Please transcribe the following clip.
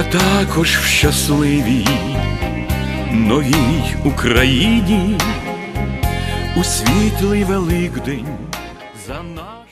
а також в щасливій новій Україні у світлий Великдень за нас.